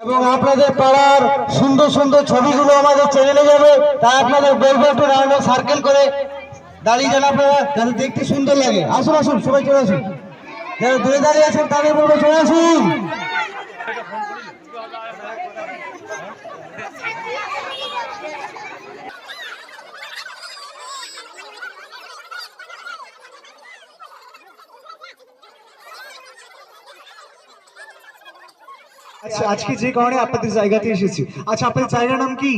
এবং আপনাদের পাড়ার সুন্দর সুন্দর ছবিগুলো আমাদের চ্যানেলে যাবে, তাই আপনাদের বলব একটু রাউন্ড সার্কেল করে দাঁড়িয়ে যান আপনারা, যাতে দেখতে সুন্দর লাগে। আসুন আসুন, সবাই চলে আসুন। যারা দূরে দাঁড়িয়ে আছেন, তাদের বলব চলে আসুন। আচ্ছা আজকে যে কারণে আপনাদের জায়গাতে এসেছি। আচ্ছা আপনাদের জায়গার নাম কি?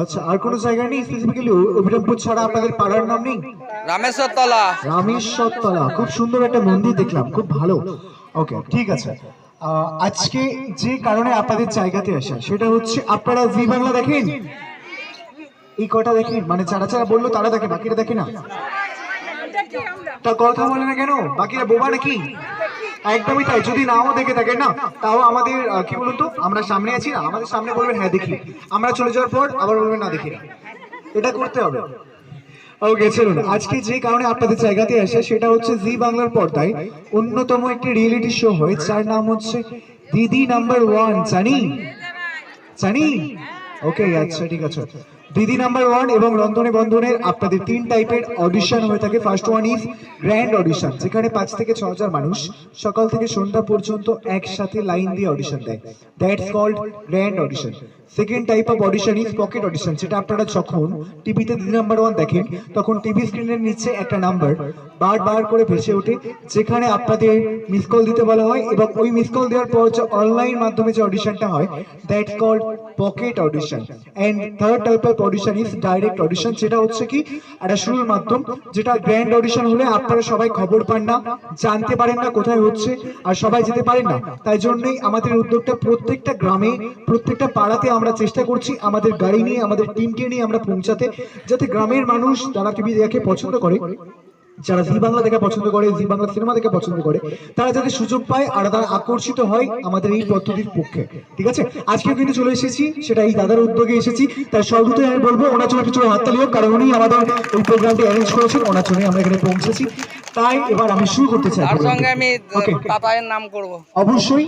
আচ্ছা আর কোনো জায়গা নেই স্পেসিফিক্যালি অভিরামপুর ছাড়া আপনাদের পাড়ার নাম নেই? রামেশ্বর তলা রামেশ্বর তলা খুব সুন্দর একটা মন্দির দেখলাম খুব ভালো। ওকে ঠিক আছে। আজকে যে কারণে আপনাদের জায়গাতে আসা সেটা হচ্ছে আপনারা জি বাংলা দেখেন? এই কটা দেখেন মানে যারা যারা বলল তারা দেখে বাকিরা দেখে না? তা কথা বলে না কেন? বাকিরা বোবা নাকি? একদমই তাই। যদি নাও দেখে থাকেন না, তাও আমাদের কি বলুন তো? আমরা সামনে আছি না, আমাদের সামনে বলবেন হ্যাঁ দেখি। আমরা চলে যাওয়ার পর আবার বলবেন, না, দেখি এটা করতে হবে। ওকে চলুন। আজকে যে কারণে আপনাদের জায়গাতে আসে সেটা হচ্ছে জি বাংলার পর্দায় অন্যতম একটি রিয়েলিটি শো হয়, যার নাম হচ্ছে দিদি নাম্বার ওয়ান জানি? জানি? ওকে আচ্ছা ঠিক আছে। দিদি নাম্বার ওয়ান এবং রন্ধনে বন্ধনের আপনাদের তিন টাইপের অডিশন হয়ে থাকে। First one is grand audition যেখানে পাঁচ থেকে ছ হাজার মানুষ সকাল থেকে সন্ধ্যা পর্যন্ত একসাথে লাইন দিয়ে অডিশন দেয়। That's called grand audition second type of audition is pocket audition যেটা আপনারা যখন টিভিতে দিদি নাম্বার ওয়ান দেখেন, তখন টিভি স্ক্রিনের নিচে একটা নাম্বার বারবার করে ভেসে ওঠে, যেখানে আপনাদের মিস কল দিতে বলা হয় এবং ওই মিস কল দেওয়ার পর যে অনলাইন মাধ্যমে যে অডিশনটা হয় that's called pocket audition and third type of audition is direct audition যেটা হচ্ছে কি, একটা শুরুর মাধ্যম, যেটা গ্র্যান্ড অডিশন হলে আপনারা সবাই খবর পান না, জানতে পারেন না কোথায় হচ্ছে, আর সবাই যেতে পারেন না। তাই জন্যই আমাদের উদ্যোগটা প্রত্যেকটা গ্রামে, প্রত্যেকটা পাড়াতে আমরা চেষ্টা করছি আমাদের গাড়ি নিয়ে, আমাদের টিমকে নিয়ে আমরা পৌঁছাতে, যাতে গ্রামের মানুষ, যারা টিভি দেখে পছন্দ করে যারা জি বাংলা দেখে পছন্দ করে জি বাংলা সিনেমা দেখে পছন্দ করে তারা যাতে সুযোগ পায় আর তারা আকর্ষিত হয় আমাদের এই পদ্ধতির পক্ষে। ঠিক আছে? আজকে কিন্তু চলে এসেছি সেটা এই দাদার উদ্যোগে এসেছি। তাই সর্বতই আমি বলব ওনার জন্য কিছু হাততালি হোক কারণ উনি আমাদের এই প্রোগ্রামটি অ্যারেঞ্জ করেছেন ওনার জন্য আমরা এখানে পৌঁছেছি। তাই এবার আমি শুরু করতে চাই তার সঙ্গে আমি পাপায়ের নাম করব। অবশ্যই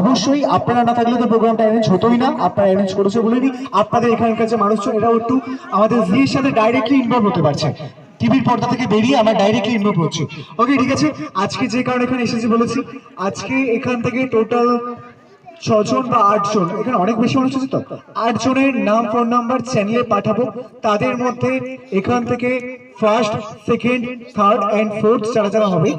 অবশ্যই আপনারা না থাকলে তো প্রোগ্রামটা অ্যারেঞ্জ হতোই না আপনারা অ্যারেঞ্জ করেছে বলেনি আপনাদের এখানকার যে মানুষজন এরাও একটু আমাদের জির সাথে ডাইরেক্টলি ইনভলভ হতে পারছে। টিভির পর্দা থেকে বেরিয়ে আমরা ডাইরেক্টলি ইনভলভ হচ্ছি। ওকে ঠিক আছে? আজকে যে কারণে এখানে এসেছি বলেছি আজকে এখান থেকে টোটাল ছজন বা আটজন এখানে অনেক বেশি মানুষ আছে তো? আট জনের নাম ফোন নাম্বার চ্যানেলে পাঠাবো। তাদের মধ্যে এখান থেকে first second third and fourth যারা যারা হবে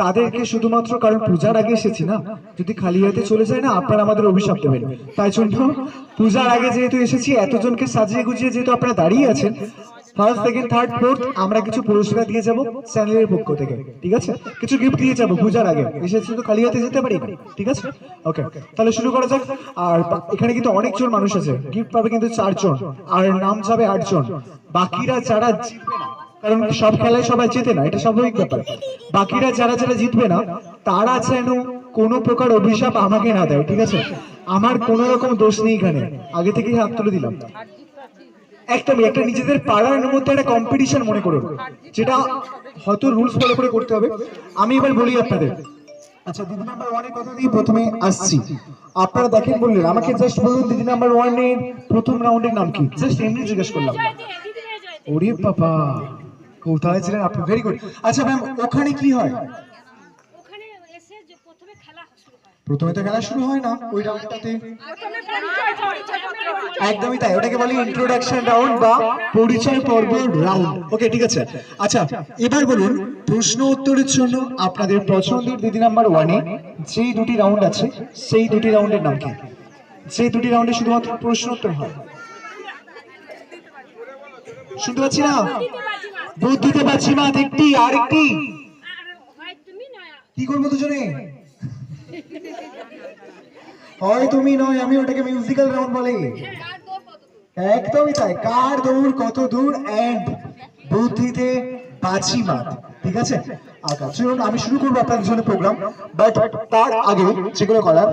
তাদেরকে শুধুমাত্র কারণ পূজার আগে এসেছি না? যদি খালি হাতে চলে যায় না আপনারা আমাদের অভিশাপ দেবেন। তাই জন্য পূজার আগে যেহেতু এসেছি এতজনকে সাজিয়ে গুজিয়ে যেহেতু আপনারা দাঁড়িয়ে আছেন ফার্স্ট সেকেন্ড থার্ড ফোর্থ আমরা কিছু পুরস্কার দিয়ে যাব চ্যানেলের পক্ষ থেকে, ঠিক আছে? কিছু গিফট দিয়ে যাব পূজার আগে। এসেছি তো খালি হাতে যেতে পারি ঠিক আছে? ওকে তাহলে শুরু করা যাক। আর এখানে কিন্তু অনেকজন মানুষ আছে। গিফট পাবে কিন্তু চারজন, আর নাম যাবে আটজন। বাকিরা যারা জিতবে না, কারণ সব খেলায় সবাই জেতে না, এটা স্বাভাবিক ব্যাপার। বাকিরা যারা যারা জিতবে না, তারা যেন কোনো প্রকার অভিশাপ আমাকে না দেয়, ঠিক আছে? আমার কোনো রকম দোষ নেই এখানে। আগে থেকেই হাত তুলে দিলাম। একদমই একটা নিজেদের পাড়ার মধ্যে একটা কম্পিটিশন মনে করুন, যেটা হয়তো রুলস ফলো করে করতে হবে। আমি এবার বলি আপনাদের। আচ্ছা দিদি নাম্বার ওয়ানের কথা দিয়ে প্রথমে আসছি। আপনারা দেখেন, বললেন, আমাকে জাস্ট বলুন দিদি নাম্বার ওয়ানের প্রথম রাউন্ডের নাম কি? জাস্ট এমনি জিজ্ঞেস করলাম। ওরে বাবা, কোথায় ছিলেন আপনি? ভেরি গুড আচ্ছা ম্যাম ওখানে কি হয় ওখানে এসে যে প্রথমে খেলা শুরু হয় প্রথমে তো খেলা শুরু হয় না, ওই রাউন্ডটাতে। একদমই তাই, ওটাকে বলি ইন্ট্রোডাকশন রাউন্ড বা পরিচয় পর্ব রাউন্ড ওকে ঠিক আছে। আচ্ছা এবার বলুন, প্রশ্ন উত্তরের জন্য আপনাদের পছন্দের দিদি নাম্বার ওয়ানে যেই দুটি রাউন্ড আছে, সেই দুটি রাউন্ডের নাম কি? সেই দুটি রাউন্ডে শুধুমাত্র প্রশ্ন উত্তর হয়। শুনতে পাচ্ছি না? বুধ দিতে পারছি না একটি আর একটি আর হয় কি করব দুজনে? হয় তুমি নয়, আমি ওটাকে মিউজিক্যাল রাউন্ড বলে। একদমই তাই, কার দৌড় কত দূর এন্ড বুদ্ধিতে বাজি মাত, ঠিক আছে? আচ্ছা চলুন, আমি শুরু করব আপনাদের জন্য প্রোগ্রাম বাট তার আগে যেগুলো করার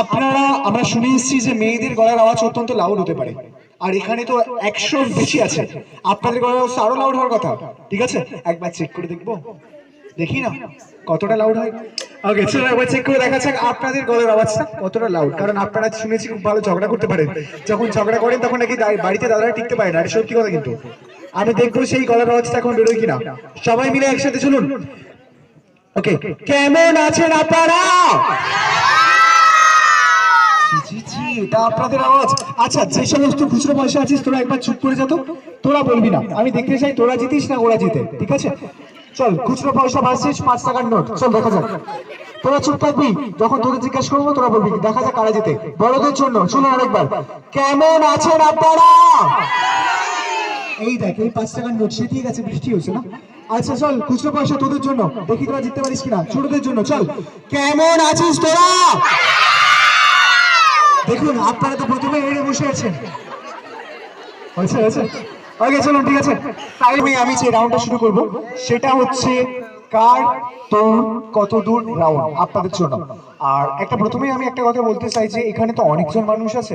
আপনারা, আমরা শুনে এসেছি যে মেয়েদের গলার আওয়াজ অত্যন্ত লাউড হতে পারে, আর এখানে তো একশো বেশি আছে, আপনাদের গলার আরও লাউড হওয়ার কথা, ঠিক আছে? একবার চেক করে দেখব। দেখি না, কতটা লাউড হয়? ওকে চেক করে দেখা যাক আপনাদের গলার আওয়াজটা কতটা লাউড কারণ আপনারা শুনেছি খুব ভালো ঝগড়া করতে পারেন। যখন ঝগড়া করেন, তখন নাকি বাড়িতে দাদারা টিকতে পারে না, এটা সত্যি কথা কিন্তু। আমি দেখব সেই গলার আওয়াজটা এখন বেরোয় কিনা। সবাই মিলে একসাথে চলুন। ওকে কেমন আছেন আপনারা? আপনাদের আওয়াজ। আচ্ছা যে সমস্ত খুচরো পয়সা আছিস, তোরা একবার চুপ করে যা তো। তোরা বলবি না। আমি দেখতে চাই তোরা জিতিস না ওরা জিতে, ঠিক আছে? চল, খুচরো পয়সা ভাসছিস পাঁচ টাকার নোট। চল, দেখা যাক। তোরা চুপ থাকবি, যখন তোকে জিজ্ঞাসা করব, তোরা বলবি, দেখা যাক কারা জিতে। বড়দের জন্য, শুনুন আরেকবার। কেমন আছেন আপনারা? এই দেখ, এই পাঁচ টাকার নোট সে ঠিক আছে, বৃষ্টি হচ্ছে না? আচ্ছা চল, খুচরো পয়সা তোদের জন্য। দেখি তোরা জিততে পারিস কিনা, ছোটদের জন্য। চল, কেমন আছিস তোরা? দেখুন, আপনারা তো প্রথমে এড়ে বসে আছেন। আচ্ছা আচ্ছা ওকে চলুন, ঠিক আছে? তাই আমি যে রাউন্ডটা শুরু করব, সেটা হচ্ছে কার তোর কত দূর রাউন্ড আপনাদের জন্য। আর একটা প্রথমেই আমি একটা কথা বলতে চাই যে এখানে তো অনেকজন মানুষ আছে।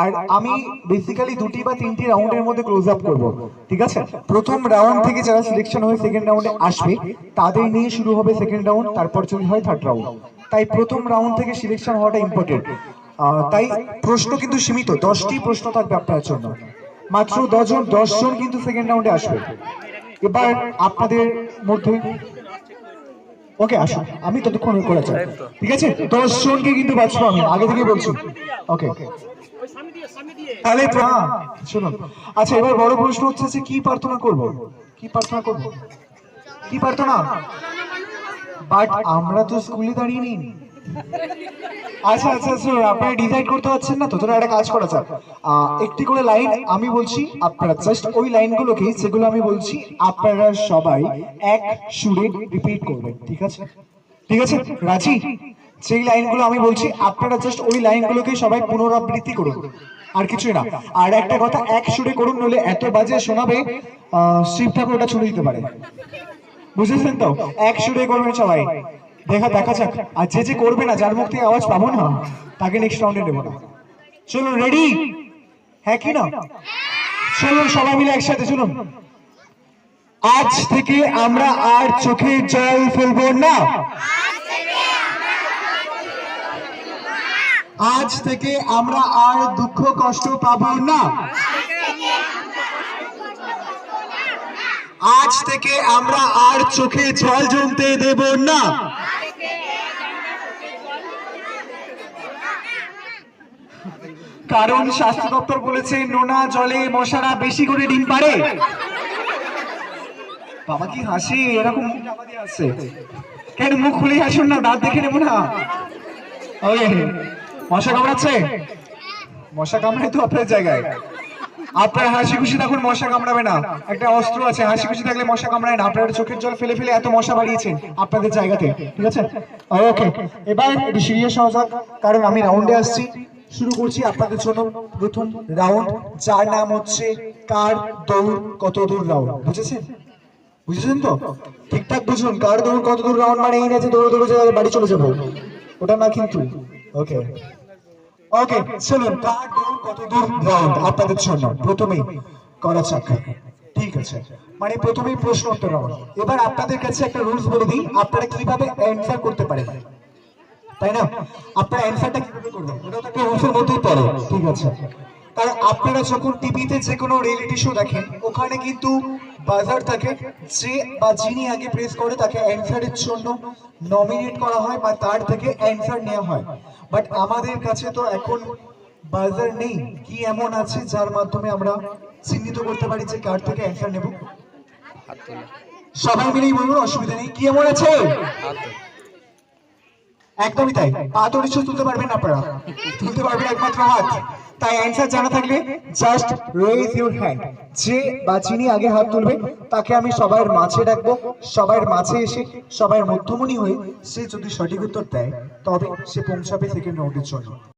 আর আমি বেসিক্যালি দুটি বা তিনটি রাউন্ডের মধ্যে ক্লোজ আপ করব, ঠিক আছে? প্রথম রাউন্ড থেকে যারা সিলেকশন হয়ে সেকেন্ড রাউন্ডে আসবে, তাদের নিয়ে শুরু হবে সেকেন্ড রাউন্ড তারপর যদি হয় থার্ড রাউন্ড তাই প্রথম রাউন্ড থেকে সিলেকশন হওয়াটা ইম্পর্টেন্ট তাই প্রশ্ন কিন্তু সীমিত, দশটি প্রশ্ন থাকবে আপনার জন্য। মাত্র দশজন দশজন কিন্তু সেকেন্ড রাউন্ডে আসবে। এবার আপনাদের মধ্যে ওকে আসুন। আমি ততক্ষণ করে চাই ঠিক আছে? দশ জনকে কিন্তু বাঁচবো আমি। আগে থেকে বলছি। ওকে তাহলে হ্যাঁ শুনুন। আচ্ছা এবার বড় প্রশ্ন হচ্ছে যে কি প্রার্থনা করব? কি প্রার্থনা করব? কি প্রার্থনা? বাট আমরা তো স্কুলে দাঁড়িয়ে নেই। আচ্ছা আচ্ছা আচ্ছা আপনারা ডিসাইড করতে পারছেন না তো তোরা একটা কাজ করা আহ, একটি করে লাইন আমি বলছি আপনারা জাস্ট ওই লাইনগুলোকে যেগুলো আমি বলছি আপনারা সবাই এক সুরে রিপিট করবেন ঠিক আছে? ঠিক আছে? রাজি? সেই লাইনগুলো আমি বলছি আপনারা জাস্ট ওই লাইনগুলোকে সবাই পুনরাবৃত্তি করুন আর কিছুই না। আর একটা কথা এক সুরে করুন নলে এত বাজে শোনাবে শিব ঠাকুর ওটা ছুড়ে দিতে পারে। বুঝেছেন তো? এক সুরে করবেন সবাই। দেখা দেখা যাক। আর যে যে করবে না, যার মুখ থেকে আওয়াজ পাবো না, তাকে নেক্সট রাউন্ডে নেব না। চলুন রেডি হ্যাঁ কি না? চলুন সবাই মিলে একসাথে, চলুন। আজ থেকে আমরা আর চোখে জল ফেলব না। আজ থেকে আমরা আর দুঃখ, কষ্ট পাবো না। আজ থেকে আমরা আর চোখে জল জমতে দেব না। কারণ স্বাস্থ্য দপ্তর বলেছে, নোনা জলে মশারা বেশি করে ডিম পারে বাবা কি হাসি? এরকম আসছে কেন মুখ খুলে আসুন না? দাঁত দেখে নেব না? মশা কামড়াচ্ছে? মশা কামড়ায় তো আপনার জায়গায়। আপনার হাসি খুশি থাকুন, মশা কামড়াবে না। একটা অস্ত্র আছে, হাসি খুশি থাকলে মশা কামড়ায় না। আপনার চোখের জল ফেলে ফেলে এত মশা বাড়িয়েছেন আপনাদের জায়গাতে, ঠিক আছে? ওকে, এবার একটু সিরিয়াস হওয়া কারণ আমি রাউন্ডে আসছি। শুরু করছি আপনাদের জন্য প্রথম রাউন্ড, যার নাম হচ্ছে কার দৌড় কত দূর রাউন্ড। বুঝেছেন? বুঝেছেন তো? ঠিকঠাক বুঝুন, কার দৌড় কত দূর রাউন্ড মানে এই না যে দৌড়ে দৌড়ে বাড়ি চলে যাব। ওটা না কিন্তু। ওকে। ওকে, চলুন, কার দৌড় কত দূর রাউন্ড আপনাদের জন্য প্রথমেই করা যাক ঠিক আছে। মানে প্রথমেই প্রশ্ন উত্তর রাউন্ড এবার আপনাদের কাছে একটা রুলস বলে দিই, আপনারা কীভাবে অ্যান্সার করতে পারেন? তাই না? আপনারা অ্যান্সারটা কীভাবে করবেন? ওটা তো একটা রুলসের মধ্যেই পড়ে ঠিক আছে। কারণ আপনারা যখন টিভিতে যে কোনো রিয়েলিটি শো দেখেন ওখানে কিন্তু বাজার থাকে যে বা যিনি আগে প্রেস করে তাকে অ্যান্সারের জন্য নমিনেট করা হয় বা তার থেকে অ্যান্সার নেওয়া হয়। বাট আমাদের কাছে তো এখন বাজার নেই। কি এমন আছে যার মাধ্যমে আমরা চিহ্নিত করতে পারি যে কার থেকে অ্যান্সার নেব? সবাই মিলেই বলুন অসুবিধা নেই। কি এমন আছে? একদমই তাই। পা তো নিশ্চয় তুলতে পারবেন আপনারা। তুলতে পারবেন একমাত্র হাত। তাই অ্যান্সার জানা থাকলে জাস্ট রেজ ইউর হ্যান্ড যে বা যিনি আগে হাত তুলবে তাকে আমি সবার মাঝে ডাকবো। সবার মাঝে এসে সবার মধ্যমণি হয়ে সে যদি সঠিক উত্তর দেয়, তবে সে পৌঁছাবে সেকেন্ড রাউন্ডের জন্য।